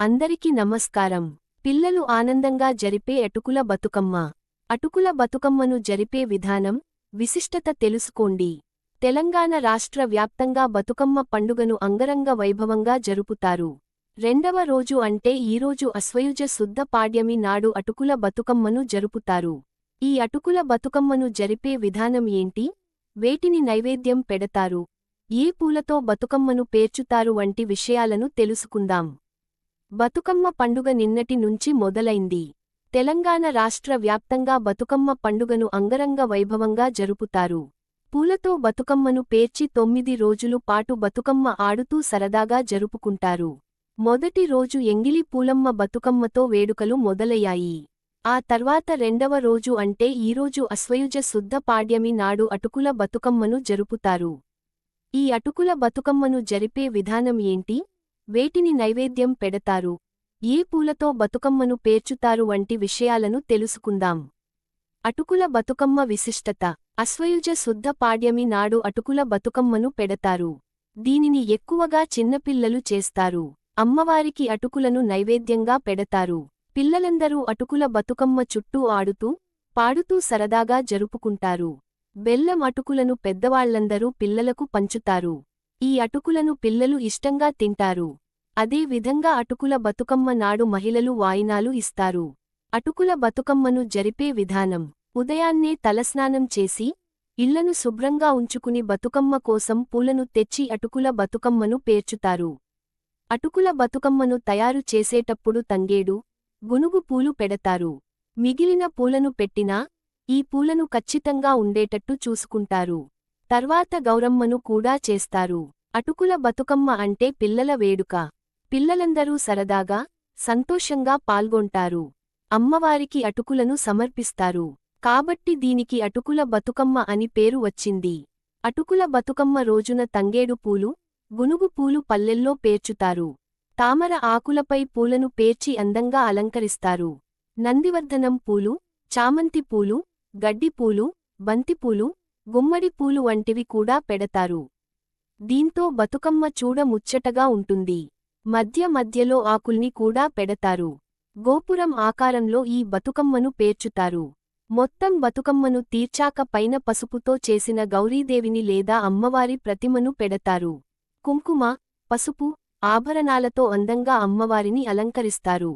అందరికీ నమస్కారం. పిల్లలు ఆనందంగా జరిపే అటుకుల బతుకమ్మ. అటుకుల బతుకమ్మను జరిపే విధానం విశిష్టత తెలుసుకోండి. తెలంగాణ రాష్ట్ర వ్యాప్తంగా బతుకమ్మ పండుగను అంగరంగ వైభవంగా జరుపుతారు. రెండవ రోజు అంటే ఈరోజు అశ్వయుజ శుద్ధ పాడ్యమి నాడు అటుకుల బతుకమ్మను జరుపుతారు. ఈ అటుకుల బతుకమ్మను జరిపే విధానం ఏంటి? వేటిని నైవేద్యం పెడతారు? ఏ పూలతో బతుకమ్మను పేర్చుతారు? వంటి విషయాలను తెలుసుకుందాం. బతుకమ్మ పండుగ నిన్నటి నుంచి మొదలైంది. తెలంగాణ రాష్ట్ర వ్యాప్తంగా బతుకమ్మ పండుగను అంగరంగ వైభవంగా జరుపుతారు. పూలతో బతుకమ్మను పేర్చి తొమ్మిది రోజులు పాటు బతుకమ్మ ఆడుతూ సరదాగా జరుపుకుంటారు. మొదటి రోజు ఎంగిలి పూలమ్మ బతుకమ్మతో వేడుకలు మొదలయ్యాయి. ఆ తర్వాత రెండవ రోజు అంటే ఈరోజు అశ్వయుజ శుద్ధ పాడ్యమి నాడు అటుకుల బతుకమ్మను జరుపుతారు. ఈ అటుకుల బతుకమ్మను జరిపే విధానం ఏంటి? వేటిని నైవేద్యం పెడతారు. ఏ పూలతో బతుకమ్మను పేర్చుతారు వంటి విషయాలను తెలుసుకుందాం. అటుకుల బతుకమ్మ విశిష్టత. అశ్వయుజ శుద్ధ పాడ్యమి నాడు అటుకుల బతుకమ్మను పెడతారు. దీనిని ఎక్కువగా చిన్నపిల్లలు చేస్తారు. అమ్మవారికి అటుకులను నైవేద్యంగా పెడతారు. పిల్లలందరూ అటుకుల బతుకమ్మ చుట్టూ ఆడుతూ పాడుతూ సరదాగా జరుపుకుంటారు. బెల్లం అటుకులను పెద్దవాళ్ళందరూ పిల్లలకు పంచుతారు. ఈ అటుకులను పిల్లలు ఇష్టంగా తింటారు. అదే విధంగా అటుకుల బతుకమ్మ నాడు మహిళలు వాయినాలు ఇస్తారు. అటుకుల బతుకమ్మను జరిపే విధానం. ఉదయాన్నే తలస్నానం చేసి ఇళ్ళను శుభ్రంగా ఉంచుకుని బతుకమ్మ కోసం పూలను తెచ్చి అటుకుల బతుకమ్మను పేర్చుతారు. అటుకుల బతుకమ్మను తయారు చేసేటప్పుడు తంగేడు గునుగు పూలు పెడతారు. మిగిలిన పూలను పెట్టినా ఈ పూలను ఖచ్చితంగా ఉండేటట్టు చూసుకుంటారు. తర్వాత గౌరమ్మను కూడా చేస్తారు. అటుకుల బతుకమ్మ అంటే పిల్లల వేడుక. పిల్లలందరూ సరదాగా సంతోషంగా పాల్గొంటారు. అమ్మవారికి అటుకులను సమర్పిస్తారు. కాబట్టి దీనికి అటుకుల బతుకమ్మ అని పేరు వచ్చింది. అటుకుల బతుకమ్మ రోజున తంగేడు పూలు గునుగు పూలు పల్లెల్లో పేర్చుతారు. తామర ఆకులపై పూలను పేర్చి అందంగా అలంకరిస్తారు. నందివర్ధనం పూలు చామంతి పూలు గడ్డిపూలు బంతిపూలు గుమ్మడి పూలు వంటివి కూడా పెడతారు. దీంతో బతుకమ్మ చూడ ముచ్చటగా ఉంటుంది. మధ్య మధ్యలో ఆకుల్ని కూడా పెడతారు. గోపురం ఆకారంలో ఈ బతుకమ్మను పేర్చుతారు. మొత్తం బతుకమ్మను తీర్చాక పైన పసుపుతో చేసిన గౌరీదేవిని లేదా అమ్మవారి ప్రతిమను పెడతారు. కుంకుమ పసుపు ఆభరణాలతో అందంగా అమ్మవారిని అలంకరిస్తారు.